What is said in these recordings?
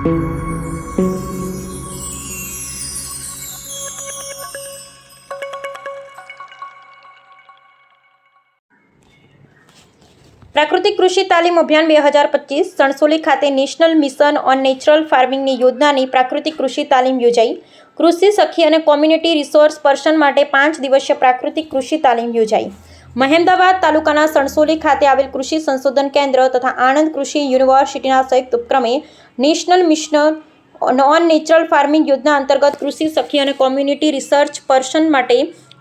પ્રાકૃતિક કૃષિ તાલીમ અભિયાન બે હજાર પચીસ સણસોલી ખાતે નેશનલ મિશન ઓન નેચરલ ફાર્મિંગની યોજનાની પ્રાકૃતિક કૃષિ તાલીમ યોજાઈ. કૃષિ સખી અને કોમ્યુનિટી રિસોર્સ પર્સન માટે પાંચ દિવસીય પ્રાકૃતિક કૃષિ તાલીમ યોજાઈ. મહેમદાબાદ તાલુકાના સણસોલી ખાતે આવેલ કૃષિ સંશોધન કેન્દ્ર તથા આણંદ કૃષિ યુનિવર્સિટીના સંયુક્ત ઉપક્રમે national mission on natural farming યોજના અંતર્ગત કૃષિ સખી અને કોમ્યુનિટી રિસર્ચ પર્સન માટે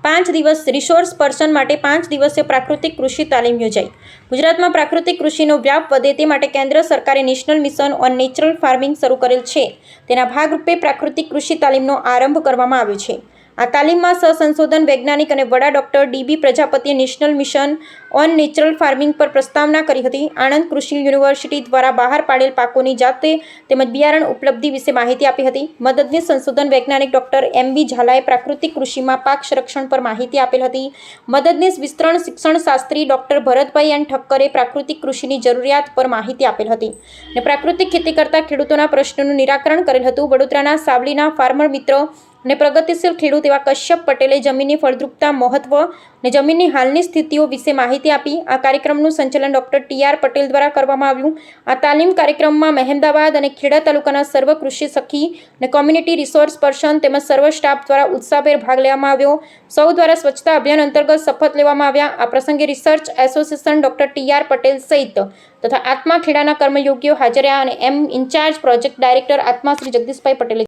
પાંચ દિવસ, રિસોર્સ પર્સન માટે પાંચ દિવસીય પ્રાકૃતિક કૃષિ તાલીમ યોજાઈ. ગુજરાતમાં પ્રાકૃતિક કૃષિનો વ્યાપ વધે તે માટે કેન્દ્ર સરકારે national mission on natural farming શરૂ કરેલ છે. તેના ભાગરૂપે પ્રાકૃતિક કૃષિ તાલીમનો આરંભ કરવામાં આવ્યો છે. આ તાલીમમાં સહસંશોધન વૈજ્ઞાનિક અને વડા ડોક્ટર ડીબી પ્રજાપતિએ national mission on natural farming પર પ્રસ્તાવના કરી હતી. આણંદ કૃષિ યુનિવર્સિટી દ્વારા બહાર પાડેલ પાકોની જાતે તેમજ બિયારણ ઉપલબ્ધિ વિશે માહિતી આપી હતી. મદદનીશ સંશોધન વૈજ્ઞાનિક ડોક્ટર એમ બી ઝાલાએ પ્રાકૃતિક કૃષિમાં પાક સંરક્ષણ પર માહિતી આપેલ હતી. મદદનીશ વિસ્તરણ શિક્ષણ શાસ્ત્રી ડોક્ટર ભરતભાઈ એન ઠક્કરે પ્રાકૃતિક કૃષિની જરૂરિયાત પર માહિતી આપેલ હતી અને પ્રાકૃતિક ખેતી કરતા ખેડૂતોના પ્રશ્નોનું નિરાકરણ કરેલ હતું. વડોદરાના સાવલીના ફાર્મર મિત્રો અને પ્રગતિશીલ ખેડૂત એવા કશ્યપ પટેલે જમીનની ફળદ્રુપતા, મહત્વ અને જમીનની હાલની સ્થિતિઓ વિશે માહિતી આપી. આ કાર્યક્રમનું સંચાલન ડોક્ટર ટી આર પટેલ દ્વારા કરવામાં આવ્યું. આ તાલીમ કાર્યક્રમમાં મહેમદાવાદ અને ખેડા તાલુકાના સર્વ કૃષિ સખી અને કોમ્યુનિટી રિસોર્સ પર્સન તેમજ સર્વ સ્ટાફ દ્વારા ઉત્સાહભેર ભાગ લેવામાં આવ્યો. સૌ દ્વારા સ્વચ્છતા અભિયાન અંતર્ગત શપથ લેવામાં આવ્યા. આ પ્રસંગે research association doctor T R Patel સહિત તથા આત્મા ખેડાના કર્મયોગીઓ હાજર રહ્યા અને એમ ઇન્ચાર્જ પ્રોજેક્ટ ડાયરેક્ટર આત્મા શ્રી જગદીશભાઈ પટેલે